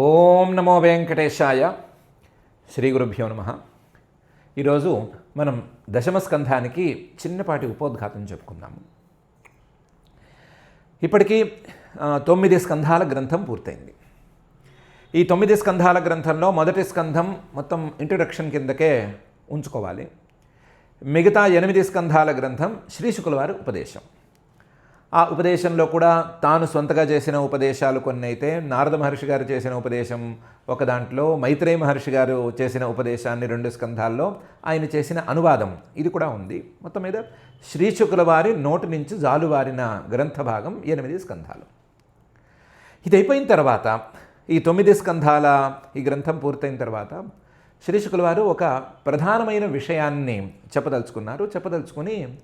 ఓం నమో వెంకటేశాయ. శ్రీ గురుభ్యో నమ. ఈరోజు మనం దశమ స్కంధానికి చిన్నపాటి ఉపోద్ఘాతం చెప్పుకుందాము. ఇప్పటికీ తొమ్మిది స్కంధాల గ్రంథం పూర్తయింది. ఈ తొమ్మిది స్కంధాల గ్రంథంలో మొదటి స్కంధం మొత్తం ఇంట్రొడక్షన్ కిందకే ఉంచుకోవాలి. మిగతా ఎనిమిది స్కంధాల గ్రంథం శ్రీశుకుల వారి ఉపదేశం. ఆ ఉపదేశంలో కూడా తాను సొంతగా చేసిన ఉపదేశాలు కొన్ని అయితే నారద మహర్షి గారు చేసిన ఉపదేశం ఒక దాంట్లో మైత్రేయ మహర్షి గారు చేసిన ఉపదేశాన్ని రెండు స్కంధాల్లో ఆయన చేసిన అనువాదం. ఇది కూడా ఉంది. మొత్తం మీద శ్రీశుకుల వారి నోటి నుంచి జాలువారిన గ్రంథ భాగం ఎనిమిది స్కంధాలు. ఇది అయిపోయిన తర్వాత ఈ తొమ్మిది స్కంధాల ఈ గ్రంథం పూర్తయిన తర్వాత శ్రీశుకుల వారు ఒక ప్రధానమైన విషయాన్ని చెప్పదలుచుకున్నారు. చెప్పదలుచుకుని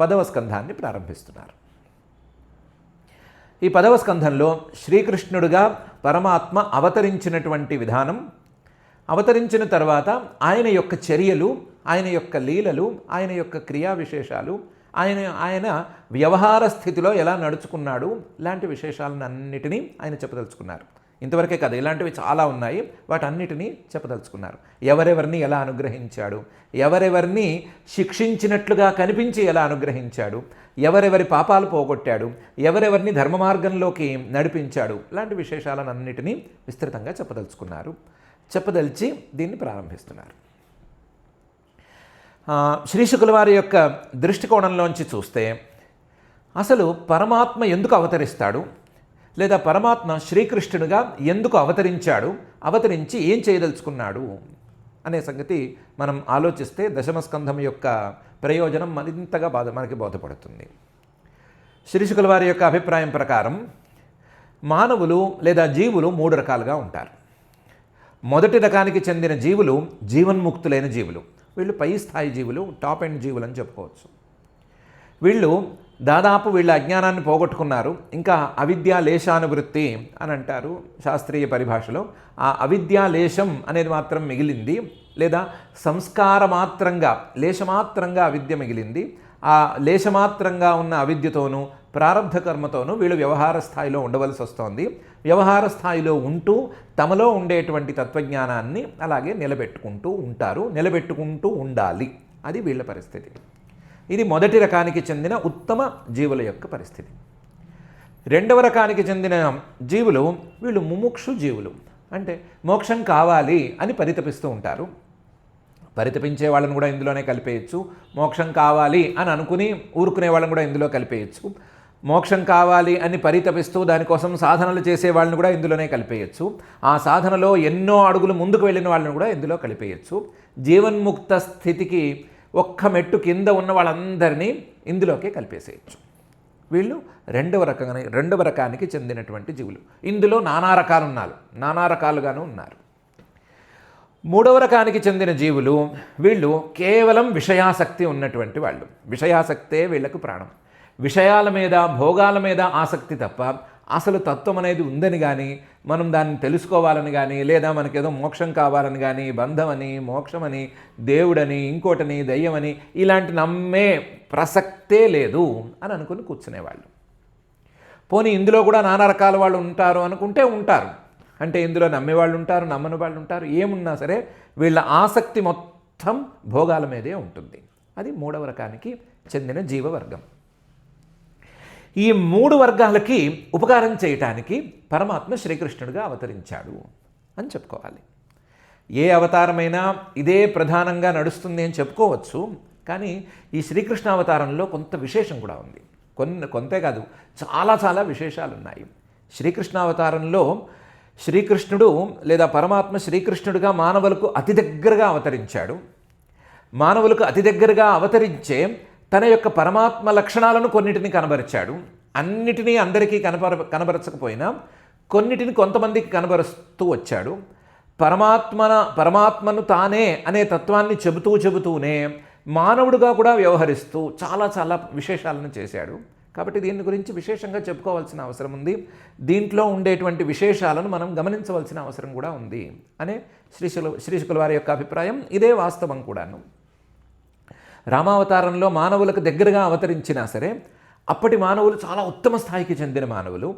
పదవ స్కంధాన్ని ప్రారంభిస్తున్నారు. ఈ పదవ స్కంధంలో శ్రీకృష్ణుడుగా పరమాత్మ అవతరించినటువంటి విధానం అవతరించిన తర్వాత ఆయన యొక్క చర్యలు ఆయన యొక్క లీలలు ఆయన యొక్క క్రియా విశేషాలు ఆయన ఆయన వ్యవహార స్థితిలో ఎలా నడుచుకున్నాడు ఇలాంటి విశేషాలను అన్నిటినీ ఆయన చెప్పదలుచుకున్నారు. ఇంతవరకే కాదు ఇలాంటివి చాలా ఉన్నాయి. వాటన్నిటినీ చెప్పదలుచుకున్నారు. ఎవరెవరిని ఎలా అనుగ్రహించాడు? ఎవరెవరిని శిక్షించినట్లుగా కనిపించి ఎలా అనుగ్రహించాడు? ఎవరెవరి పాపాలు పోగొట్టాడు? ఎవరెవరిని ధర్మ మార్గంలోకి నడిపించాడు? ఇలాంటి విశేషాలను అన్నిటినీ విస్తృతంగా చెప్పదలుచుకున్నారు. చెప్పదలిచి దీన్ని ప్రారంభిస్తున్నారు. శ్రీశుకుల వారి యొక్క దృష్టికోణంలోంచి చూస్తే అసలు పరమాత్మ ఎందుకు అవతరిస్తాడు? లేదా పరమాత్మ శ్రీకృష్ణుడుగా ఎందుకు అవతరించాడు? అవతరించి ఏం చేయదలుచుకున్నాడు? అనే సంగతి మనం ఆలోచిస్తే దశమస్కంధం యొక్క ప్రయోజనం మరింతగా బాధ మనకి బోధపడుతుంది. శ్రీశుకుల వారి యొక్క అభిప్రాయం ప్రకారం మానవులు లేదా జీవులు మూడు రకాలుగా ఉంటారు. మొదటి రకానికి చెందిన జీవులు జీవన్ముక్తులైన జీవులు. వీళ్ళు పై స్థాయి జీవులు టాప్ ఎండ్ జీవులు అని చెప్పుకోవచ్చు. వీళ్ళు దాదాపు వీళ్ళ అజ్ఞానాన్ని పోగొట్టుకున్నారు. ఇంకా అవిద్యా లేశానువృత్తి అని అంటారు శాస్త్రీయ పరిభాషలో. ఆ అవిద్యా లేశం అనేది మాత్రం మిగిలింది. లేదా సంస్కార మాత్రంగా లేశమాత్రంగా అవిద్య మిగిలింది. ఆ లేశమాత్రంగా ఉన్న అవిద్యతోనూ ప్రారంధ కర్మతోనూ వీళ్ళు వ్యవహార స్థాయిలో ఉండవలసి వస్తోంది. వ్యవహార స్థాయిలో ఉంటూ తమలో ఉండేటువంటి తత్వజ్ఞానాన్ని అలాగే నిలబెట్టుకుంటూ ఉంటారు. నిలబెట్టుకుంటూ ఉండాలి. అది వీళ్ళ పరిస్థితి. ఇది మొదటి రకానికి చెందిన ఉత్తమ జీవుల యొక్క పరిస్థితి. రెండవ రకానికి చెందిన జీవులు వీళ్ళు ముముక్షు జీవులు. అంటే మోక్షం కావాలి అని పరితపిస్తూ ఉంటారు. పరితపించే వాళ్ళని కూడా ఇందులోనే కలిపేయచ్చు. మోక్షం కావాలి అని అనుకుని ఊరుకునే వాళ్ళని కూడా ఇందులో కలిపేయచ్చు. మోక్షం కావాలి అని పరితపిస్తూ దానికోసం సాధనలు చేసే వాళ్ళని కూడా ఇందులోనే కలిపేయచ్చు. ఆ సాధనలో ఎన్నో అడుగులు ముందుకు వెళ్ళిన వాళ్ళని కూడా ఇందులో కలిపేయచ్చు. జీవన్ముక్త స్థితికి ఒక్క మెట్టు కింద ఉన్న వాళ్ళందరినీ ఇందులోకే కలిపేసేయచ్చు. వీళ్ళు రెండవ రకాన్ని రెండవ రకానికి చెందినటువంటి జీవులు. ఇందులో నానా రకాలు ఉన్నారు. నానా రకాలుగాను ఉన్నారు. మూడవ రకానికి చెందిన జీవులు వీళ్ళు కేవలం విషయాసక్తి ఉన్నటువంటి వాళ్ళు. విషయాసక్తే వీళ్ళకు ప్రాణం. విషయాల మీద భోగాల మీద ఆసక్తి తప్ప అసలు తత్వం అనేది ఉందని కానీ మనం దాన్ని తెలుసుకోవాలని కానీ లేదా మనకేదో మోక్షం కావాలని కానీ బంధమని మోక్షమని దేవుడని ఇంకోటని దయ్యమని ఇలాంటి నమ్మే ప్రసక్తే లేదు అని అనుకుని కూర్చునేవాళ్ళు. పోనీ ఇందులో కూడా నానా రకాల వాళ్ళు ఉంటారు అనుకుంటే ఉంటారు. అంటే ఇందులో నమ్మేవాళ్ళు ఉంటారు నమ్మని వాళ్ళు ఉంటారు ఏమున్నా సరే వీళ్ళ ఆసక్తి మొత్తం భోగాల మీదే ఉంటుంది. అది మూడవ రకానికి చెందిన జీవవర్గం. ఈ మూడు వర్గాలకి ఉపకారం చేయటానికి పరమాత్మ శ్రీకృష్ణుడిగా అవతరించాడు అని చెప్పుకోవాలి. ఏ అవతారమైనా ఇదే ప్రధానంగా నడుస్తుంది అని చెప్పుకోవచ్చు కానీ ఈ శ్రీకృష్ణ అవతారంలో కొంత విశేషం కూడా ఉంది. కొన్ని కొంతే కాదు చాలా చాలా విశేషాలు ఉన్నాయి శ్రీకృష్ణ అవతారంలో శ్రీకృష్ణుడు లేదా పరమాత్మ శ్రీకృష్ణుడిగా మానవులకు అతి దగ్గరగా అవతరించాడు. మానవులకు అతి దగ్గరగా అవతరించే తన యొక్క పరమాత్మ లక్షణాలను కొన్నిటిని కనబరిచాడు. అన్నిటినీ అందరికీ కనబర కనబరచకపోయినా కొన్నిటిని కొంతమందికి కనబరుస్తూ వచ్చాడు. పరమాత్మన పరమాత్మను తానే అనే తత్వాన్ని చెబుతూ చెబుతూనే మానవుడుగా కూడా వ్యవహరిస్తూ చాలా చాలా విశేషాలను చేశాడు. కాబట్టి దీని గురించి విశేషంగా చెప్పుకోవాల్సిన అవసరం ఉంది. దీంట్లో ఉండేటువంటి విశేషాలను మనం గమనించవలసిన అవసరం కూడా ఉంది. అనే శ్రీశుల శ్రీశుకుల వారి యొక్క అభిప్రాయం ఇదే వాస్తవం కూడాను. రామావతారంలో మానవులకు దగ్గరగా అవతరించినా సరే అప్పటి మానవులు చాలా ఉత్తమ స్థాయికి చెందిన మానవులు.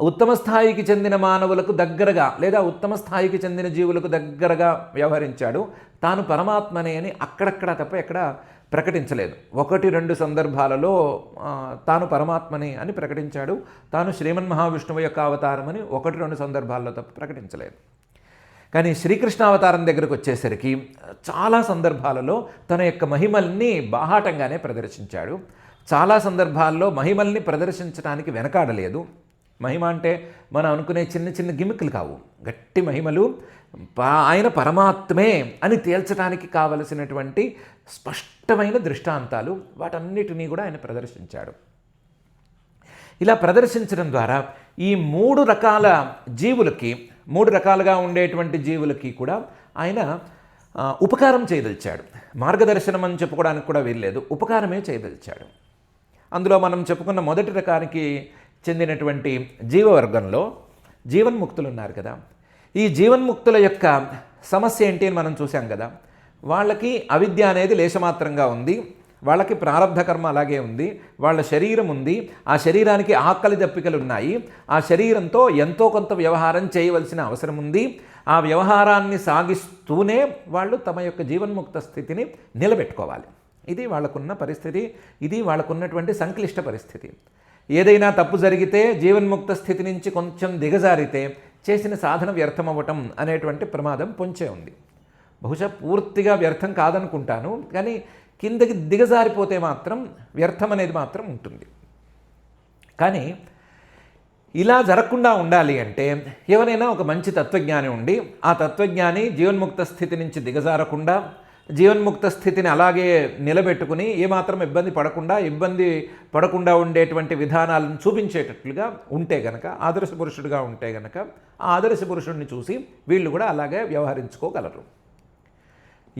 ఉత్తమ స్థాయికి చెందిన మానవులకు దగ్గరగా లేదా ఉత్తమ స్థాయికి చెందిన జీవులకు దగ్గరగా వ్యవహరించాడు. తాను పరమాత్మనే అని అక్కడక్కడ తప్ప ఎక్కడ ప్రకటించలేదు. ఒకటి రెండు సందర్భాలలో తాను పరమాత్మని అని ప్రకటించాడు. తాను శ్రీమన్ మహావిష్ణువు యొక్క అవతారమని ఒకటి రెండు సందర్భాల్లో తప్ప ప్రకటించలేదు. కానీ శ్రీకృష్ణ అవతారం దగ్గరకు వచ్చేసరికి చాలా సందర్భాలలో తన యొక్క మహిమల్ని బాహాటంగానే ప్రదర్శించాడు. చాలా సందర్భాల్లో మహిమల్ని ప్రదర్శించడానికి వెనకాడలేదు. మహిమ అంటే మనం అనుకునే చిన్న చిన్న గిమిక్లు కావు. గట్టి మహిమలు ఆయన పరమాత్మే అని తేల్చడానికి కావలసినటువంటి స్పష్టమైన దృష్టాంతాలు వాటన్నిటినీ కూడా ఆయన ప్రదర్శించాడు. ఇలా ప్రదర్శించడం ద్వారా ఈ మూడు రకాల జీవులకి మూడు రకాలుగా ఉండేటువంటి జీవులకి కూడా ఆయన ఉపకారం చేయదలిచాడు. మార్గదర్శనం అని చెప్పుకోవడానికి కూడా వీల్లేదు. ఉపకారమే చేయదలిచాడు. అందులో మనం చెప్పుకున్న మొదటి రకానికి చెందినటువంటి జీవవర్గంలో జీవన్ముక్తులు ఉన్నారు కదా. ఈ జీవన్ముక్తుల యొక్క సమస్య ఏంటి అని మనం చూసాం కదా. వాళ్ళకి అవిద్య అనేది లేశమాత్రంగా ఉంది. వాళ్ళకి ప్రారంభ కర్మ అలాగే ఉంది వాళ్ళ శరీరం ఉంది ఆ శరీరానికి ఆకలి దప్పికలు ఉన్నాయి ఆ శరీరంతో ఎంతో కొంత వ్యవహారం చేయవలసిన అవసరం ఉంది ఆ వ్యవహారాన్ని సాగిస్తూనే వాళ్ళు తమ యొక్క జీవన్ముక్త స్థితిని నిలబెట్టుకోవాలి. ఇది వాళ్ళకున్న పరిస్థితి ఇది వాళ్ళకున్నటువంటి సంక్లిష్ట పరిస్థితి. ఏదైనా తప్పు జరిగితే జీవన్ముక్త స్థితి నుంచి కొంచెం దిగజారితే చేసిన సాధన వ్యర్థమవ్వటం అనేటువంటి ప్రమాదం పొంచే ఉంది. బహుశా పూర్తిగా వ్యర్థం కాదనుకుంటాను కానీ కిందకి దిగజారిపోతే మాత్రం వ్యర్థం అనేది మాత్రం ఉంటుంది. కానీ ఇలా జరగకుండా ఉండాలి అంటే ఎవరైనా ఒక మంచి తత్వజ్ఞాని ఉండి ఆ తత్వజ్ఞాని జీవన్ముక్త స్థితి నుంచి దిగజారకుండా జీవన్ముక్త స్థితిని అలాగే నిలబెట్టుకుని ఏమాత్రం ఇబ్బంది పడకుండా ఇబ్బంది పడకుండా ఉండేటువంటి విధానాలను చూపించేటట్లుగా ఉంటే గనక ఆదర్శ పురుషుడిగా ఉంటే గనక ఆ ఆదర్శ పురుషుడిని చూసి వీళ్ళు కూడా అలాగే వ్యవహరించుకోగలరు.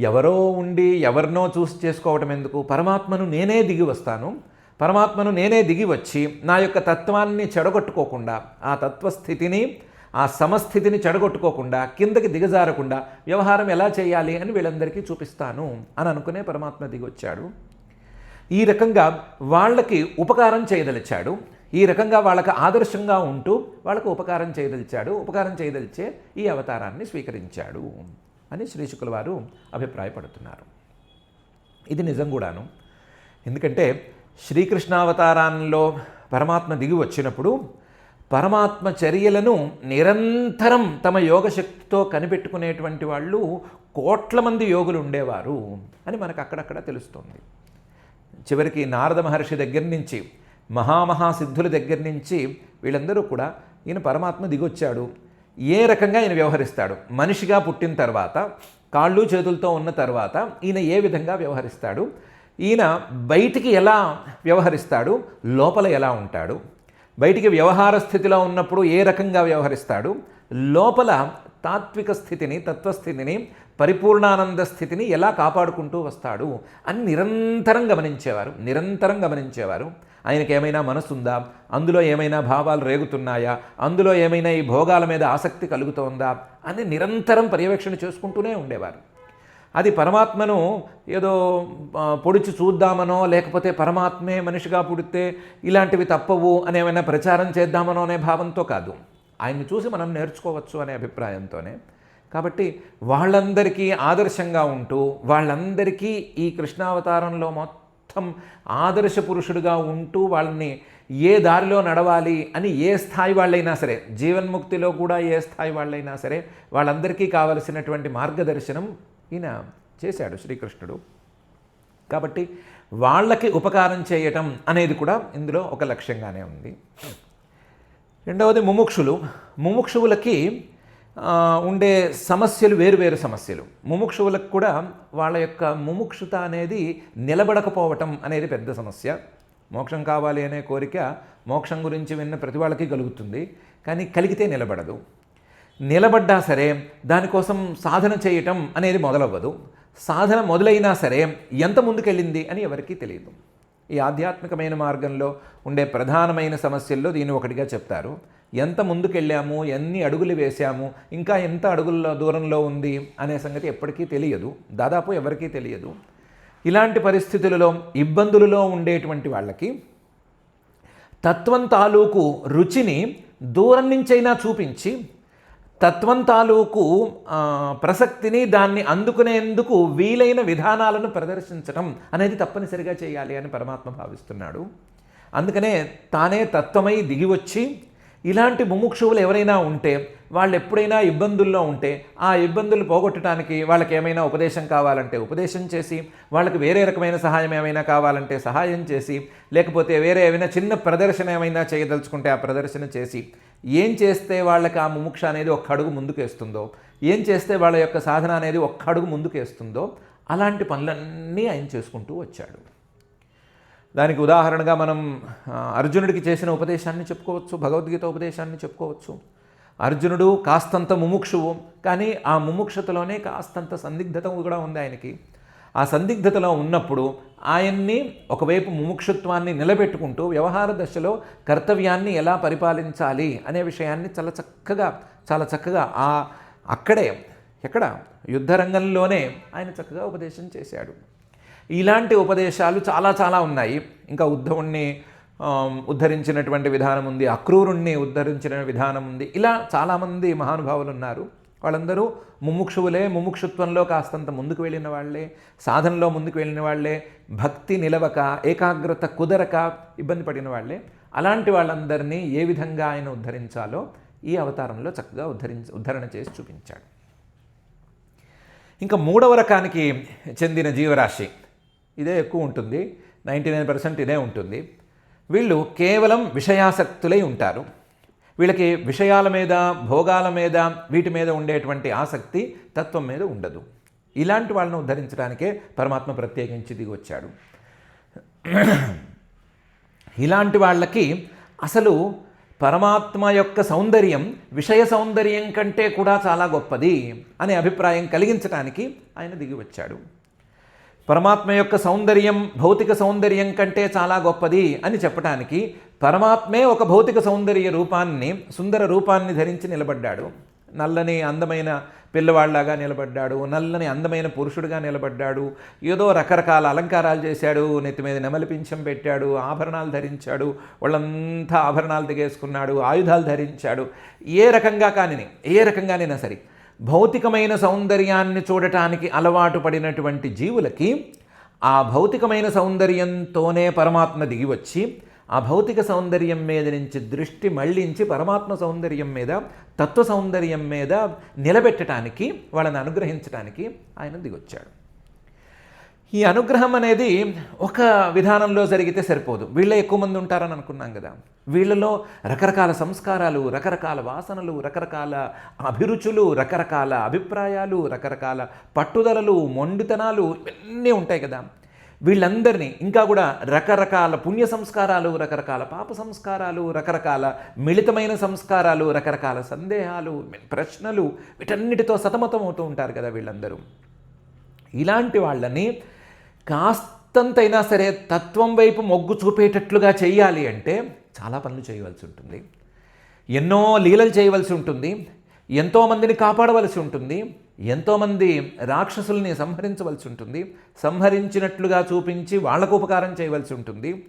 ఎవరో ఉండి ఎవరినో చూసి చేసుకోవటం ఎందుకు? పరమాత్మను నేనే దిగి వస్తాను. పరమాత్మను నేనే దిగి వచ్చి నా యొక్క తత్వాన్ని చెడగొట్టుకోకుండా ఆ తత్వస్థితిని ఆ సమస్థితిని చెడగొట్టుకోకుండా కిందకి దిగజారకుండా వ్యవహారం ఎలా చేయాలి అని వీళ్ళందరికీ చూపిస్తాను అని అనుకునే పరమాత్మ దిగి వచ్చాడు. ఈ రకంగా వాళ్ళకి ఉపకారం చేయదలిచాడు. ఈ రకంగా వాళ్ళకి ఆదర్శంగా ఉంటూ వాళ్ళకు ఉపకారం చేయదలిచాడు. ఉపకారం చేయదలిచే ఈ అవతారాన్ని స్వీకరించాడు. అని శ్రీశుకుల వారు అభిప్రాయపడుతున్నారు. ఇది నిజం కూడాను. ఎందుకంటే శ్రీకృష్ణావతారాల్లో పరమాత్మ దిగి వచ్చినప్పుడు పరమాత్మ చర్యలను నిరంతరం తమ యోగశక్తితో కనిపెట్టుకునేటువంటి వాళ్ళు కోట్ల మంది యోగులు ఉండేవారు అని మనకు అక్కడక్కడ తెలుస్తుంది. చివరికి నారద మహర్షి దగ్గర నుంచి మహామహాసిద్ధుల దగ్గర నుంచి వీళ్ళందరూ కూడా ఈయన పరమాత్మ దిగొచ్చాడు. ఏ రకంగా ఈయన వ్యవహరిస్తాడు? మనిషిగా పుట్టిన తర్వాత కాళ్ళు చేతులతో ఉన్న తర్వాత ఈయన ఏ విధంగా వ్యవహరిస్తాడు? ఈయన బయటికి ఎలా వ్యవహరిస్తాడు? లోపల ఎలా ఉంటాడు? బయటికి వ్యవహార స్థితిలో ఉన్నప్పుడు ఏ రకంగా వ్యవహరిస్తాడు? లోపల తాత్విక స్థితిని తత్వస్థితిని పరిపూర్ణానంద స్థితిని ఎలా కాపాడుకుంటూ వస్తాడు అని నిరంతరం గమనించేవారు నిరంతరం గమనించేవారు. ఆయనకి ఏమైనా మనసుందా? అందులో ఏమైనా భావాలు రేగుతున్నాయా? అందులో ఏమైనా ఈ భోగాల మీద ఆసక్తి కలుగుతోందా? అని నిరంతరం పర్యవేక్షణ చేసుకుంటూనే ఉండేవారు. అది పరమాత్మను ఏదో పొడిచి చూద్దామనో లేకపోతే పరమాత్మే మనిషిగా పుడితే ఇలాంటివి తప్పవు అనేమైనా ప్రచారం చేద్దామనో అనే భావంతో కాదు. ఆయన్ని చూసి మనం నేర్చుకోవచ్చు అనే అభిప్రాయంతోనే కాబట్టి వాళ్ళందరికీ ఆదర్శంగా ఉంటూ వాళ్ళందరికీ ఈ కృష్ణావతారంలో మొత్తం ఆదర్శ పురుషుడుగా ఉంటూ వాళ్ళని ఏ దారిలో నడవాలి అని ఏ స్థాయి వాళ్ళైనా సరే జీవన్ముక్తిలో కూడా ఏ స్థాయి వాళ్ళైనా సరే వాళ్ళందరికీ కావలసినటువంటి మార్గదర్శనం ఈయన చేశాడు శ్రీకృష్ణుడు. కాబట్టి వాళ్ళకి ఉపకారం చేయటం అనేది కూడా ఇందులో ఒక లక్ష్యంగానే ఉంది. రెండవది ముముక్షులు. ముముక్షువులకి ఉండే సమస్యలు వేరువేరు సమస్యలు. ముముక్షువులకు కూడా వాళ్ళ యొక్క ముముక్షుత అనేది నిలబడకపోవటం అనేది పెద్ద సమస్య. మోక్షం కావాలి అనే కోరిక మోక్షం గురించి విన్న ప్రతి వాళ్ళకి కలుగుతుంది. కానీ కలిగితే నిలబడదు. నిలబడ్డా సరే దానికోసం సాధన చేయటం అనేది మొదలవ్వదు. సాధన మొదలైనా సరే ఎంత ముందుకెళ్ళింది అని ఎవరికీ తెలియదు. ఈ ఆధ్యాత్మికమైన మార్గంలో ఉండే ప్రధానమైన సమస్యల్లో దీన్ని ఒకటిగా చెప్తారు. ఎంత ముందుకెళ్ళాము? ఎన్ని అడుగులు వేశాము? ఇంకా ఎంత అడుగుల దూరంలో ఉంది? అనే సంగతి ఎప్పటికీ తెలియదు. దాదాపు ఎవరికీ తెలియదు. ఇలాంటి పరిస్థితులలో ఇబ్బందులలో ఉండేటువంటి వాళ్ళకి తత్వం తాలూకు రుచిని దూరం నుంచైనా చూపించి తత్వం తాలూకు ప్రసక్తిని దాన్ని అందుకునేందుకు వీలైన విధానాలను ప్రదర్శించడం అనేది తప్పనిసరిగా చేయాలి అని పరమాత్మ భావిస్తున్నాడు. అందుకనే తానే తత్వమై దిగి వచ్చి ఇలాంటి ముముక్షువులు ఎవరైనా ఉంటే వాళ్ళు ఎప్పుడైనా ఇబ్బందుల్లో ఉంటే ఆ ఇబ్బందులు పోగొట్టడానికి వాళ్ళకి ఏమైనా ఉపదేశం కావాలంటే ఉపదేశం చేసి వాళ్ళకి వేరే రకమైన సహాయం ఏమైనా కావాలంటే సహాయం చేసి లేకపోతే వేరే ఏమైనా చిన్న ప్రదర్శన ఏమైనా చేయదలుచుకుంటే ఆ ప్రదర్శన చేసి ఏం చేస్తే వాళ్ళకి ఆ ముముక్ష అనేది ఒక్క అడుగు ముందుకేస్తుందో ఏం చేస్తే వాళ్ళ యొక్క సాధన అనేది ఒక్క అడుగు ముందుకేస్తుందో అలాంటి పనులన్నీ ఆయన చేసుకుంటూ వచ్చాడు. దానికి ఉదాహరణగా మనం అర్జునుడికి చేసిన ఉపదేశాన్ని చెప్పుకోవచ్చు భగవద్గీత ఉపదేశాన్ని చెప్పుకోవచ్చు. అర్జునుడు కాస్తంత ముముక్షువు కానీ ఆ ముముక్షతలోనే కాస్తంత సందిగ్ధత కూడా ఉంది ఆయనకి. ఆ సందిగ్ధతలో ఉన్నప్పుడు ఆయన్ని ఒకవైపు ముముక్షుత్వాన్ని నిలబెట్టుకుంటూ వ్యవహార దశలో కర్తవ్యాన్ని ఎలా పరిపాలించాలి అనే విషయాన్ని చాలా చక్కగా చాలా చక్కగా ఆ అక్కడే ఎక్కడ? యుద్ధరంగంలోనే ఆయన చక్కగా ఉపదేశం చేశాడు. ఇలాంటి ఉపదేశాలు చాలా చాలా ఉన్నాయి. ఇంకా ఉద్ధవుణ్ణి ఉద్ధరించినటువంటి విధానం ఉంది అక్రూరుణ్ణి ఉద్ధరించిన విధానం ఉంది. ఇలా చాలామంది మహానుభావులు ఉన్నారు. వాళ్ళందరూ ముముక్షువులే ముముక్షుత్వంలో కాస్తంత ముందుకు వెళ్ళిన వాళ్ళే సాధనలో ముందుకు వెళ్ళిన వాళ్ళే భక్తి నిలవక ఏకాగ్రత కుదరక ఇబ్బంది పడిన వాళ్ళే. అలాంటి వాళ్ళందరినీ ఏ విధంగా ఆయన ఉద్ధరించాలో ఈ అవతారంలో చక్కగా ఉద్ధరించ ఉద్ధరణ చేసి చూపించాడు. ఇంకా మూడవ రకానికి చెందిన జీవరాశి ఇదే ఎక్కువ ఉంటుంది. నైంటీ నైన్ పర్సెంట్ ఇదే ఉంటుంది. వీళ్ళు కేవలం విషయాసక్తులై ఉంటారు. వీళ్ళకి విషయాల మీద భోగాల మీద వీటి మీద ఉండేటువంటి ఆసక్తి తత్వం మీద ఉండదు. ఇలాంటి వాళ్ళను ఉద్ధరించడానికే పరమాత్మ ప్రత్యేకించి దిగి వచ్చాడు. ఇలాంటి వాళ్ళకి అసలు పరమాత్మ యొక్క సౌందర్యం విషయ సౌందర్యం కంటే కూడా చాలా గొప్పది అనే అభిప్రాయం కలిగించడానికి ఆయన దిగి వచ్చాడు. పరమాత్మ యొక్క సౌందర్యం భౌతిక సౌందర్యం కంటే చాలా గొప్పది అని చెప్పడానికి పరమాత్మే ఒక భౌతిక సౌందర్య రూపాన్ని సుందర రూపాన్ని ధరించి నిలబడ్డాడు. నల్లని అందమైన పిల్లవాళ్ళాగా నిలబడ్డాడు నల్లని అందమైన పురుషుడిగా నిలబడ్డాడు. ఏదో రకరకాల అలంకారాలు చేశాడు నెత్తి మీద నెమలి పింఛం పెట్టాడు ఆభరణాలు ధరించాడు వాళ్ళంతా ఆభరణాలు దిగేసుకున్నాడు ఆయుధాలు ధరించాడు. ఏ రకంగా కానిని ఏ రకంగానైనా సరే భౌతికమైన సౌందర్యాన్ని చూడటానికి అలవాటు పడినటువంటి జీవులకి ఆ భౌతికమైన సౌందర్యంతోనే పరమాత్మ దిగి వచ్చి ఆ భౌతిక సౌందర్యం మీద నుంచి దృష్టి మళ్ళించి పరమాత్మ సౌందర్యం మీద తత్వ సౌందర్యం మీద నిలబెట్టడానికి వాళ్ళని అనుగ్రహించడానికి ఆయన దిగొచ్చాడు. ఈ అనుగ్రహం అనేది ఒక విధానంలో జరిగితే సరిపోదు. వీళ్ళే ఎక్కువ మంది ఉంటారని అనుకున్నాం కదా. వీళ్ళలో రకరకాల సంస్కారాలు రకరకాల వాసనలు రకరకాల అభిరుచులు రకరకాల అభిప్రాయాలు రకరకాల పట్టుదలలు మొండితనాలు ఇవన్నీ ఉంటాయి కదా. వీళ్ళందరినీ ఇంకా కూడా రకరకాల పుణ్య సంస్కారాలు రకరకాల పాప సంస్కారాలు రకరకాల మిళితమైన సంస్కారాలు రకరకాల సందేహాలు ప్రశ్నలు వీటన్నిటితో సతమతం అవుతూ ఉంటారు కదా వీళ్ళందరూ. ఇలాంటి వాళ్ళని కాస్తంతైనా సరే తత్వం వైపు మొగ్గు చూపేటట్లుగా చేయాలి అంటే చాలా పనులు చేయవలసి ఉంటుంది. ఎన్నో లీలలు చేయవలసి ఉంటుంది. ఎంతోమందిని కాపాడవలసి ఉంటుంది. ఎంతోమంది రాక్షసుల్ని సంహరించవలసి ఉంటుంది. సంహరించినట్లుగా చూపించి వాళ్ళకు ఉపకారం చేయవలసి ఉంటుంది.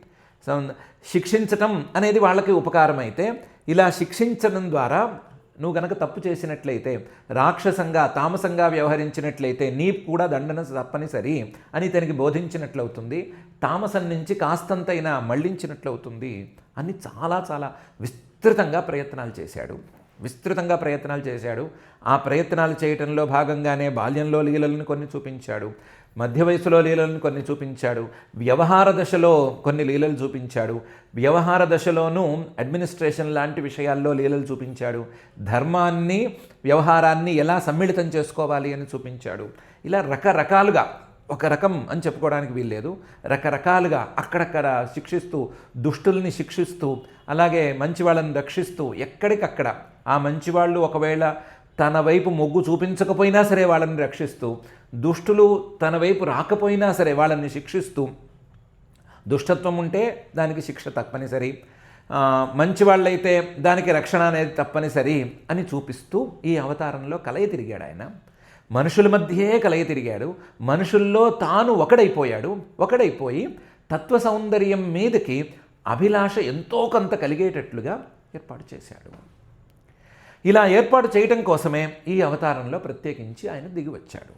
శిక్షించటం అనేది వాళ్ళకి ఉపకారం అయితే ఇలా శిక్షించడం ద్వారా నువ్వు గనక తప్పు చేసినట్లయితే రాక్షసంగా తామసంగా వ్యవహరించినట్లయితే నీ కూడా దండన తప్పనిసరి అని తనకి బోధించినట్లవుతుంది. తామసం నుంచి కాస్తంతైనా మళ్ళించినట్లవుతుంది అని చాలా చాలా విస్తృతంగా ప్రయత్నాలు చేశాడు. విస్తృతంగా ప్రయత్నాలు చేశాడు. ఆ ప్రయత్నాలు చేయటంలో భాగంగానే బాల్యంలో లీలలను కొన్ని చూపించాడు. మధ్య వయసులో లీలలను కొన్ని చూపించాడు. వ్యవహార దశలో కొన్ని లీలలు చూపించాడు. వ్యవహార దశలోనూ అడ్మినిస్ట్రేషన్ లాంటి విషయాల్లో లీలలు చూపించాడు. ధర్మాన్ని వ్యవహారాన్ని ఎలా సమ్మిళితం చేసుకోవాలి అని చూపించాడు. ఇలా రకరకాలుగా ఒక రకం అని చెప్పుకోవడానికి వీల్లేదు. రకరకాలుగా అక్కడక్కడ శిక్షిస్తూ దుష్టుల్ని శిక్షిస్తూ అలాగే మంచి వాళ్ళని రక్షిస్తూ ఎక్కడికక్కడ ఆ మంచివాళ్ళు ఒకవేళ తన వైపు మొగ్గు చూపించకపోయినా సరే వాళ్ళని రక్షిస్తూ దుష్టులు తన వైపు రాకపోయినా సరే వాళ్ళని శిక్షిస్తూ దుష్టత్వం ఉంటే దానికి శిక్ష తప్పనిసరి మంచి వాళ్ళైతే దానికి రక్షణ అనేది తప్పనిసరి అని చూపిస్తూ ఈ అవతారంలో కలయి తిరిగాడు ఆయన. మనుషుల మధ్యే కలయి తిరిగాడు. మనుషుల్లో తాను ఒకడైపోయాడు. ఒకడైపోయి తత్వ సౌందర్యం మీదకి అభిలాష ఎంతో కొంత కలిగేటట్లుగా ఏర్పాటు చేశాడు. ఇలా ఏర్పాటు చేయటం కోసమే ఈ అవతారంలో ప్రత్యేకించి ఆయన దిగి వచ్చాడు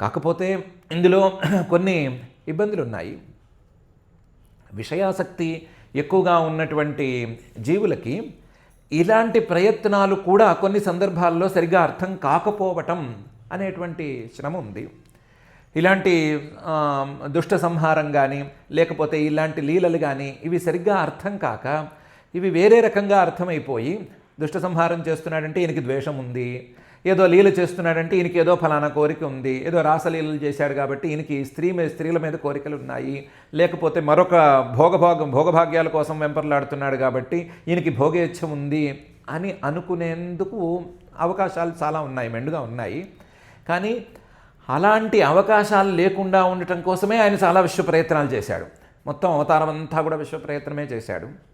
కాకపోతే ఇందులో కొన్ని ఇబ్బందులు ఉన్నాయి విషయాసక్తి ఎక్కువగా ఉన్నటువంటి జీవులకి ఇలాంటి ప్రయత్నాలు కూడా కొన్ని సందర్భాల్లో సరిగ్గా అర్థం కాకపోవటం అనేటువంటి శ్రమ ఉంది. ఇలాంటి దుష్ట సంహారం కానీ లేకపోతే ఇలాంటి లీలలు కానీ ఇవి సరిగ్గా అర్థం కాక ఇవి వేరే రకంగా అర్థమైపోయి దుష్ట సంహారం చేస్తున్నాడంటే ఈయనకి ద్వేషం ఉంది. ఏదో లీల చేస్తున్నాడంటే ఈయనకి ఏదో ఫలానా కోరిక ఉంది. ఏదో రాసలీలలు చేశాడు కాబట్టి ఈయనకి స్త్రీ మీద స్త్రీల మీద కోరికలు ఉన్నాయి. లేకపోతే మరొక భోగభాగం భోగభాగ్యాల కోసం వెంపర్లాడుతున్నాడు కాబట్టి ఈయనకి భోగేచ్ఛ ఉంది అని అనుకునేందుకు అవకాశాలు చాలా ఉన్నాయి మెండుగా ఉన్నాయి. కానీ అలాంటి అవకాశాలు లేకుండా ఉండటం కోసమే ఆయన చాలా విశ్వ ప్రయత్నాలు చేశాడు. మొత్తం అవతారం అంతా కూడా విశ్వ ప్రయత్నమే చేశాడు.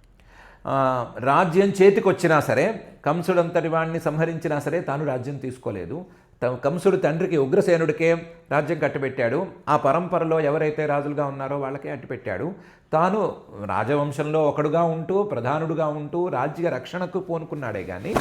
రాజ్యం చేతికొచ్చినా సరే కంసుడంతటి వాడిని సంహరించినా సరే తాను రాజ్యం తీసుకోలేదు. త- కంసుడు తండ్రికి ఉగ్రసేనుడికే రాజ్యం కట్టిపెట్టాడు. ఆ పరంపరలో ఎవరైతే రాజులుగా ఉన్నారో వాళ్ళకే అట్టిపెట్టాడు తాను రాజవంశంలో ఒకడుగా ఉంటూ ప్రధానుడుగా ఉంటూ రాజ్య రక్షణకు పూనుకున్నాడే కానీ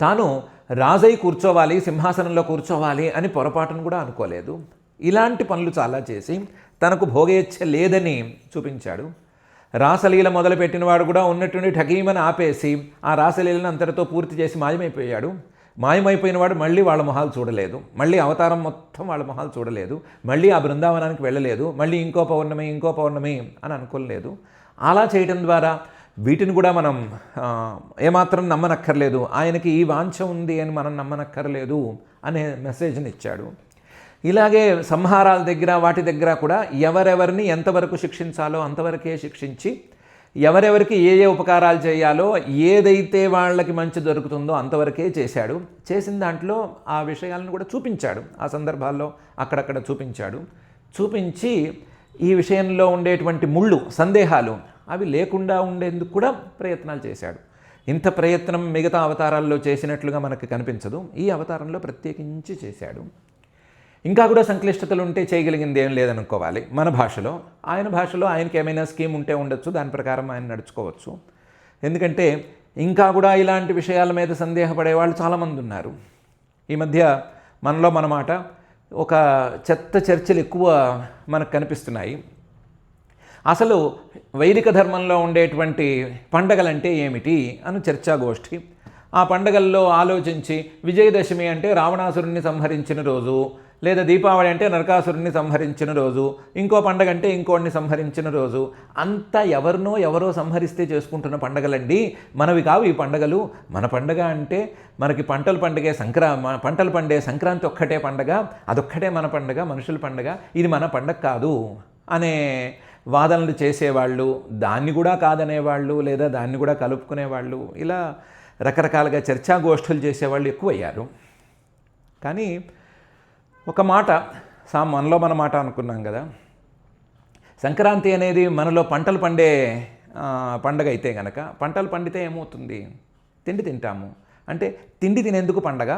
తాను రాజై కూర్చోవాలి సింహాసనంలో కూర్చోవాలి అని పొరపాటును కూడా అనుకోలేదు. ఇలాంటి పనులు చాలా చేసి తనకు భోగేచ్ఛ లేదని చూపించాడు. రాసలీల మొదలుపెట్టినవాడు కూడా ఉన్నట్టుండి ఠగీమని ఆపేసి ఆ రాసలీలను అంతటితో పూర్తి చేసి మాయమైపోయాడు. మాయమైపోయినవాడు మళ్ళీ వాళ్ళ మొహాలు చూడలేదు. మళ్ళీ అవతారం మొత్తం వాళ్ళ మొహాలు చూడలేదు. మళ్ళీ ఆ బృందావనానికి వెళ్ళలేదు. మళ్ళీ ఇంకో పౌర్ణమి ఇంకో పౌర్ణమి అని అనుకోలేదు. అలా చేయడం ద్వారా వీటిని కూడా మనం ఏమాత్రం నమ్మనక్కర్లేదు. ఆయనకి ఈ వాంఛ ఉంది అని మనం నమ్మనక్కర్లేదు అనే మెసేజ్ని ఇచ్చాడు. ఇలాగే సంహారాల దగ్గర వాటి దగ్గర కూడా ఎవరెవరిని ఎంతవరకు శిక్షించాలో అంతవరకే శిక్షించి ఎవరెవరికి ఏ ఏ ఉపకారాలు చేయాలో ఏదైతే వాళ్ళకి మంచి దొరుకుతుందో అంతవరకే చేశాడు. చేసిన దాంట్లో ఆ విషయాలను కూడా చూపించాడు. ఆ సందర్భాల్లో అక్కడక్కడ చూపించాడు. చూపించి ఈ విషయంలో ఉండేటువంటి ముళ్ళు సందేహాలు అవి లేకుండా ఉండేందుకు కూడా ప్రయత్నాలు చేశాడు. ఇంత ప్రయత్నం మిగతా అవతారాల్లో చేసినట్లుగా మనకు కనిపించదు. ఈ అవతారంలో ప్రత్యేకించి చేశాడు. ఇంకా కూడా సంక్లిష్టతలు ఉంటే చేయగలిగింది ఏం లేదనుకోవాలి. మన భాషలో ఆయన భాషలో ఆయనకి ఏమైనా స్కీమ్ ఉంటే ఉండొచ్చు దాని ప్రకారం ఆయన నడుచుకోవచ్చు. ఎందుకంటే ఇంకా కూడా ఇలాంటి విషయాల మీద సందేహపడే వాళ్ళు చాలామంది ఉన్నారు. ఈ మధ్య మనలో మన మాట ఒక చెత్త చర్చలు ఎక్కువ మనకు కనిపిస్తున్నాయి. అసలు వైదిక ధర్మంలో ఉండేటువంటి పండగలంటే ఏమిటి అని చర్చాగోష్ఠి ఆ పండగల్లో ఆలోచించి విజయదశమి అంటే రావణాసురుణ్ణి సంహరించిన రోజు లేదా దీపావళి అంటే నరకాసురుణ్ణి సంహరించిన రోజు ఇంకో పండగ అంటే ఇంకోడిని సంహరించిన రోజు అంతా ఎవరినో ఎవరో సంహరిస్తే చేసుకుంటున్న పండగలండి. మనవి కావు ఈ పండగలు. మన పండగ అంటే మనకి పంటలు పండగే సంక్రా మన- పంటలు పండే సంక్రాంతి ఒక్కటే పండగ అదొక్కటే మన పండగ మనుషుల పండగ ఇది మన పండగ కాదు అనే వాదనలు చేసేవాళ్ళు దాన్ని కూడా కాదనేవాళ్ళు లేదా దాన్ని కూడా కలుపుకునేవాళ్ళు ఇలా రకరకాలుగా చర్చాగోష్ఠులు చేసేవాళ్ళు ఎక్కువయ్యారు. కానీ ఒక మాట సా మనలో మన మాట అనుకున్నాం కదా. సంక్రాంతి అనేది మనలో పంటలు పండే పండగ అయితే గనక పంటలు పండితే ఏమవుతుంది? తిండి తింటాము. అంటే తిండి తినేందుకు పండగ?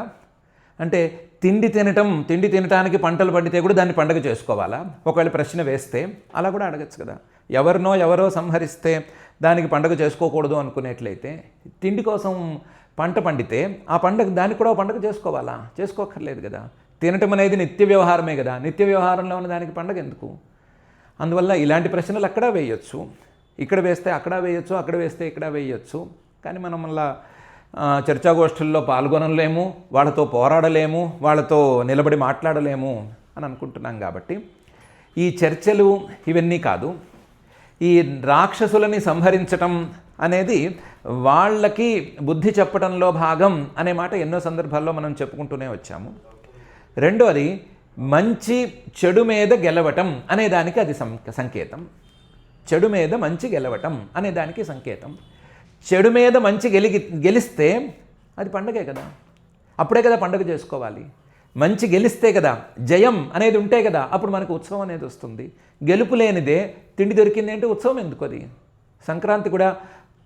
అంటే తిండి తినటం తిండి తినటానికి పంటలు పండితే కూడా దాన్ని పండగ చేసుకోవాలా? ఒకవేళ ప్రశ్న వేస్తే అలా కూడా అడగచ్చు కదా. ఎవరినో ఎవరో సంహరిస్తే దానికి పండగ చేసుకోకూడదు అనుకునేట్లయితే తిండి కోసం పంట పండితే ఆ పండగ దానికి కూడా పండగ చేసుకోవాలా? చేసుకోక్కర్లేదు కదా. తినటం అనేది నిత్య వ్యవహారమే కదా. నిత్య వ్యవహారంలో ఉన్న దానికి పండగ ఎందుకు? అందువల్ల ఇలాంటి ప్రశ్నలు అక్కడ వేయొచ్చు. ఇక్కడ వేస్తే అక్కడ వేయొచ్చు అక్కడ వేస్తే ఇక్కడ వేయొచ్చు. కానీ మనం మళ్ళా చర్చాగోష్ఠుల్లో పాల్గొనలేము వాళ్ళతో పోరాడలేము వాళ్ళతో నిలబడి మాట్లాడలేము అని అనుకుంటున్నాం కాబట్టి ఈ చర్చలు ఇవన్నీ కాదు. ఈ రాక్షసులని సంహరించటం అనేది వాళ్ళకి బుద్ధి చెప్పడంలో భాగం అనే మాట ఎన్నో సందర్భాల్లో మనం చెప్పుకుంటూనే వచ్చాము. రెండోది మంచి చెడు మీద గెలవటం అనేదానికి అది సం సంకేతం. చెడు మీద మంచి గెలవటం అనేదానికి సంకేతం. చెడు మీద మంచి గెలిగి గెలిస్తే అది పండగే కదా. అప్పుడే కదా పండగ చేసుకోవాలి. మంచి గెలిస్తే కదా జయం అనేది ఉంటే కదా అప్పుడు మనకు ఉత్సవం అనేది వస్తుంది. గెలుపు లేనిదే తిండి దొరికింది అంటే ఉత్సవం ఎందుకు అది? సంక్రాంతి కూడా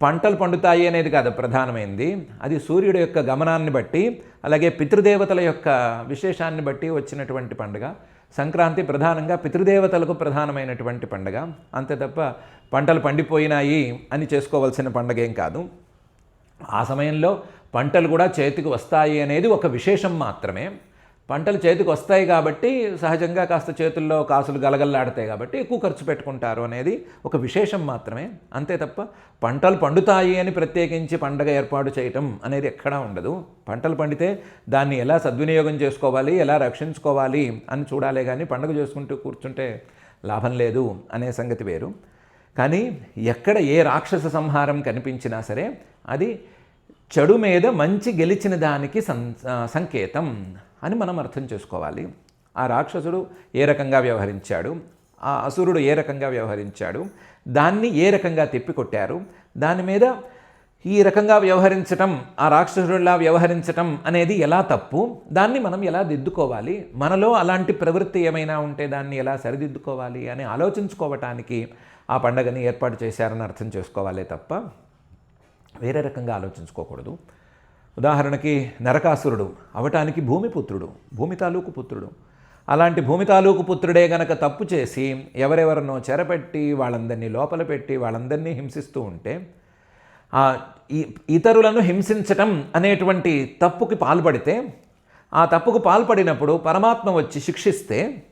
పంటలు పండుతాయి అనేది కాదు ప్రధానమైంది. అది సూర్యుడు యొక్క గమనాన్ని బట్టి అలాగే పితృదేవతల యొక్క విశేషాన్ని బట్టి వచ్చినటువంటి పండుగ. సంక్రాంతి ప్రధానంగా పితృదేవతలకు ప్రధానమైనటువంటి పండుగ. అంతే తప్ప పంటలు పండిపోయినాయి అని చేసుకోవాల్సిన పండుగ ఏం కాదు. ఆ సమయంలో పంటలు కూడా చేతికి వస్తాయి అనేది ఒక విశేషం మాత్రమే. పంటలు చేతికి వస్తాయి కాబట్టి సహజంగా కాస్త చేతుల్లో కాసులు గలగల్లాడతాయి కాబట్టి ఎక్కువ ఖర్చు పెట్టుకుంటారు అనేది ఒక విశేషం మాత్రమే. అంతే తప్ప పంటలు పండుతాయి అని ప్రత్యేకించి పండగ ఏర్పాటు చేయటం అనేది ఎక్కడా ఉండదు. పంటలు పండితే దాన్ని ఎలా సద్వినియోగం చేసుకోవాలి ఎలా రక్షించుకోవాలి అని చూడాలే కానీ పండగ చేసుకుంటూ కూర్చుంటే లాభం లేదు అనే సంగతి వేరు. కానీ ఎక్కడ ఏ రాక్షస సంహారం కనిపించినా సరే అది చెడు మీద మంచి గెలిచిన దానికి సం సంకేతం. అని మనం అర్థం చేసుకోవాలి. ఆ రాక్షసుడు ఏ రకంగా వ్యవహరించాడు? ఆ అసురుడు ఏ రకంగా వ్యవహరించాడు? దాన్ని ఏ రకంగా తిప్పికొట్టారు? దాని మీద ఈ రకంగా వ్యవహరించటం ఆ రాక్షసుడిలా వ్యవహరించటం అనేది ఎలా తప్పు? దాన్ని మనం ఎలా దిద్దుకోవాలి? మనలో అలాంటి ప్రవృత్తి ఏమైనా ఉంటే దాన్ని ఎలా సరిదిద్దుకోవాలి అని ఆలోచించుకోవటానికి ఆ పండగని ఏర్పాటు చేశారని అర్థం చేసుకోవాలే తప్ప వేరే రకంగా ఆలోచించుకోకూడదు. ఉదాహరణకి నరకాసురుడు అవటానికి భూమిపుత్రుడు భూమి తాలూకు పుత్రుడు. అలాంటి భూమి తాలూకు పుత్రుడే గనక తప్పు చేసి ఎవరెవరినో చెరపెట్టి వాళ్ళందరినీ లోపల పెట్టి వాళ్ళందరినీ హింసిస్తూ ఉంటే ఆ ఇతరులను హింసించటం అనేటువంటి తప్పుకి పాల్పడితే ఆ తప్పుకు పాల్పడినప్పుడు పరమాత్మ వచ్చి శిక్షిస్తే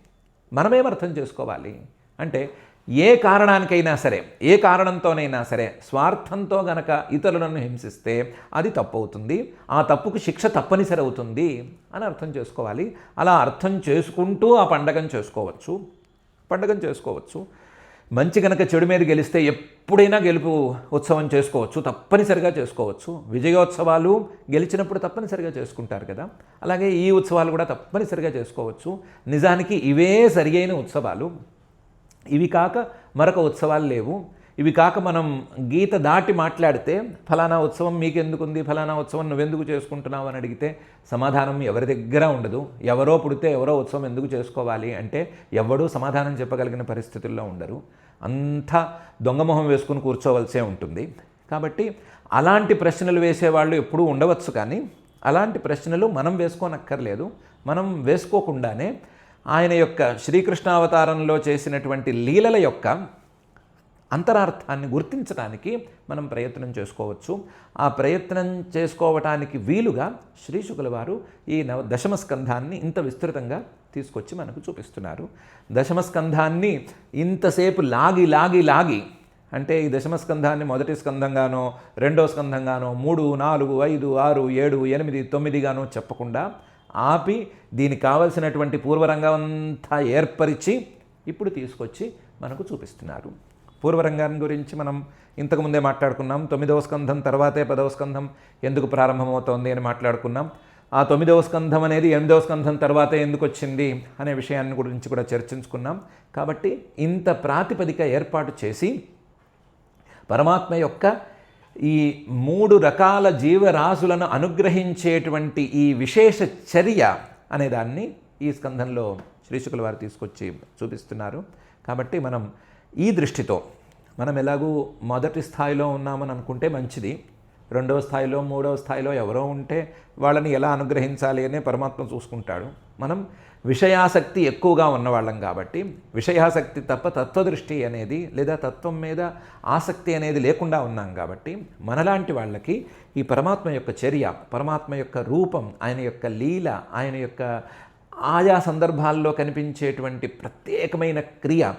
మనమేమర్థం చేసుకోవాలి? అంటే ఏ కారణానికైనా సరే ఏ కారణంతోనైనా సరే స్వార్థంతో గనక ఇతరులను హింసిస్తే అది తప్పు అవుతుంది ఆ తప్పుకు శిక్ష తప్పనిసరి అవుతుంది అని అర్థం చేసుకోవాలి. అలా అర్థం చేసుకుంటూ ఆ పండగను చేసుకోవచ్చు. పండగను చేసుకోవచ్చు. మంచి గనక చెడు మీద గెలిస్తే ఎప్పుడైనా గెలుపు ఉత్సవం చేసుకోవచ్చు. తప్పనిసరిగా చేసుకోవచ్చు. విజయోత్సవాలు గెలిచినప్పుడు తప్పనిసరిగా చేసుకుంటారు కదా. అలాగే ఈ ఉత్సవాలు కూడా తప్పనిసరిగా చేసుకోవచ్చు. నిజానికి ఇవే సరియైన ఉత్సవాలు. ఇవి కాక మరొక ఉత్సవాలు లేవు. ఇవి కాక మనం గీత దాటి మాట్లాడితే ఫలానా ఉత్సవం మీకెందుకుంది? ఫలానా ఉత్సవం నువ్వెందుకు చేసుకుంటున్నావు? అని అడిగితే సమాధానం ఎవరి దగ్గర ఉండదు. ఎవరో పుడితే ఎవరో ఉత్సవం ఎందుకు చేసుకోవాలి? అంటే ఎవడూ సమాధానం చెప్పగలిగిన పరిస్థితుల్లో ఉండరు. అంతా దొంగమొహం వేసుకుని కూర్చోవలసే ఉంటుంది. కాబట్టి అలాంటి ప్రశ్నలు వేసేవాళ్ళు ఎప్పుడూ ఉండవచ్చు కానీ అలాంటి ప్రశ్నలు మనం వేసుకోనక్కర్లేదు. మనం వేసుకోకుండానే ఆయన యొక్క శ్రీకృష్ణావతారంలో చేసినటువంటి లీలల యొక్క అంతరార్థాన్ని గుర్తించడానికి మనం ప్రయత్నం చేసుకోవచ్చు. ఆ ప్రయత్నం చేసుకోవటానికి వీలుగా శ్రీశుకుల వారు ఈ నవ దశమ స్కంధాన్ని ఇంత విస్తృతంగా తీసుకొచ్చి మనకు చూపిస్తున్నారు. దశమ స్కంధాన్ని ఇంతసేపు లాగి లాగి లాగి అంటే ఈ దశమ స్కంధాన్ని మొదటి స్కంధంగానో రెండో స్కంధంగానో మూడు నాలుగు ఐదు ఆరు ఏడు ఎనిమిది తొమ్మిదిగానో చెప్పకుండా ఆపి దీనికి కావలసినటువంటి పూర్వరంగం అంతా ఏర్పరిచి ఇప్పుడు తీసుకొచ్చి మనకు చూపిస్తున్నారు. పూర్వరంగాన్ని గురించి మనం ఇంతకుముందే మాట్లాడుకున్నాం. తొమ్మిదవ స్కంధం తర్వాతే పదవ స్కంధం ఎందుకు ప్రారంభమవుతోంది అని మాట్లాడుకున్నాం. ఆ తొమ్మిదవ స్కంధం అనేది ఎనిమిదవ స్కంధం తర్వాతే ఎందుకు వచ్చింది అనే విషయాన్ని గురించి కూడా చర్చించుకున్నాం. కాబట్టి ఇంత ప్రాతిపదిక ఏర్పాటు చేసి పరమాత్మ యొక్క ఈ మూడు రకాల జీవరాశులను అనుగ్రహించేటువంటి ఈ విశేష చర్య అనేదాన్ని ఈ స్కంధంలో శ్రీశుకుల వారు తీసుకొచ్చి చూపిస్తున్నారు. కాబట్టి మనం ఈ దృష్టితో మనం ఎలాగూ మొదటి స్థాయిలో ఉన్నామని అనుకుంటే మంచిది. రెండవ స్థాయిలో మూడవ స్థాయిలో ఎవరో ఉంటే వాళ్ళని ఎలా అనుగ్రహించాలి అనే పరమాత్మ చూసుకుంటాడు. మనం విషయాసక్తి ఎక్కువగా ఉన్నవాళ్ళం కాబట్టి విషయాసక్తి తప్ప తత్వదృష్టి అనేది లేదా తత్వం మీద ఆసక్తి అనేది లేకుండా ఉన్నాం కాబట్టి మనలాంటి వాళ్ళకి ఈ పరమాత్మ యొక్క చర్య పరమాత్మ యొక్క రూపం ఆయన యొక్క లీల ఆయన యొక్క ఆయా సందర్భాల్లో కనిపించేటువంటి ప్రత్యేకమైన క్రియ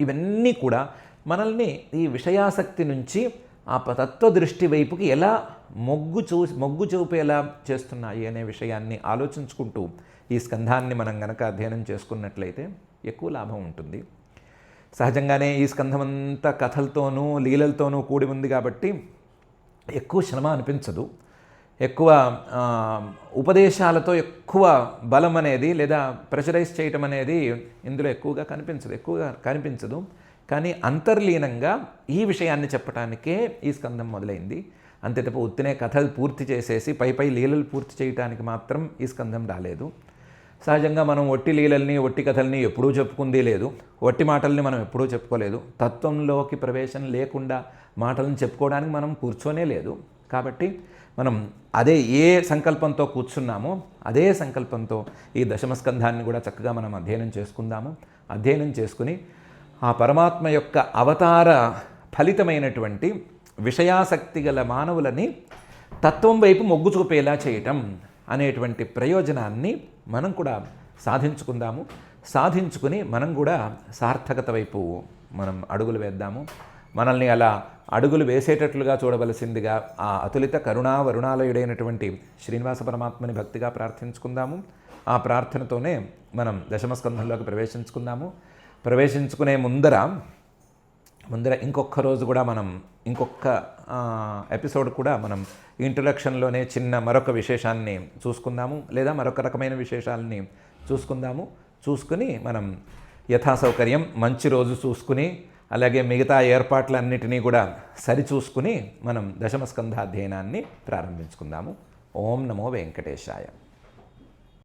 ఇవన్నీ కూడా మనల్ని ఈ విషయాసక్తి నుంచి ఆ తత్వ తత్వదృష్టి వైపుకి ఎలా మొగ్గు చూ మొగ్గు చూపేలా చేస్తున్నాయి అనే విషయాన్ని ఆలోచించుకుంటూ ఈ స్కంధాన్ని మనం గనక అధ్యయనం చేసుకున్నట్లయితే ఎక్కువ లాభం ఉంటుంది. సహజంగానే ఈ స్కంధం అంతా కథలతోనూ లీలలతోనూ కూడి ఉంది కాబట్టి ఎక్కువ శ్రమ అనిపించదు. ఎక్కువ ఉపదేశాలతో ఎక్కువ బలం అనేది లేదా ప్రెషరైజ్ చేయటం అనేది ఇందులో ఎక్కువగా కనిపించదు ఎక్కువగా కనిపించదు. కానీ అంతర్లీనంగా ఈ విషయాన్ని చెప్పటానికే ఈ స్కందం మొదలైంది. అంతే తప్ప ఉత్తినే కథలు పూర్తి చేసేసి పై పై లీలలు పూర్తి చేయటానికి మాత్రం ఈ స్కందం రాలేదు. సహజంగా మనం ఒట్టి లీలల్ని ఒట్టి కథల్ని ఎప్పుడూ చెప్పుకుంది లేదు. ఒట్టి మాటల్ని మనం ఎప్పుడూ చెప్పుకోలేదు. తత్వంలోకి ప్రవేశం లేకుండా మాటలను చెప్పుకోవడానికి మనం కూర్చోనే లేదు. కాబట్టి మనం అదే ఏ సంకల్పంతో కూర్చున్నామో అదే సంకల్పంతో ఈ దశమస్కంధాన్ని కూడా చక్కగా మనం అధ్యయనం చేసుకుందాము. అధ్యయనం చేసుకుని ఆ పరమాత్మ యొక్క అవతార ఫలితమైనటువంటి విషయాసక్తి గల మానవులని తత్వం వైపు మొగ్గు చూపేలా చేయటం అనేటువంటి ప్రయోజనాన్ని మనం కూడా సాధించుకుందాము. సాధించుకుని మనం కూడా సార్థకత వైపు మనం అడుగులు వేద్దాము. మనల్ని అలా అడుగులు వేసేటట్లుగా చూడవలసిందిగా ఆ అతులిత కరుణా వరుణాలయుడైనటువంటి శ్రీనివాస పరమాత్మని భక్తిగా ప్రార్థించుకుందాము. ఆ ప్రార్థనతోనే మనం దశమస్కంధంలోకి ప్రవేశించుకుందాము. ప్రవేశించుకునే ముందర ముందర ఇంకొక రోజు కూడా మనం ఇంకొక ఎపిసోడ్ కూడా మనం ఇంట్రడక్షన్లోనే చిన్న మరొక విశేషాన్ని చూసుకుందాము లేదా మరొక రకమైన విశేషాలని చూసుకుందాము. చూసుకుని మనం యథాసౌకర్యం మంచి రోజు చూసుకుని అలాగే మిగతా ఏర్పాట్లన్నిటినీ కూడా సరిచూసుకుని మనం దశమస్కంధాధ్యయనాన్ని ప్రారంభించుకుందాము. ఓం నమో వెంకటేశాయ.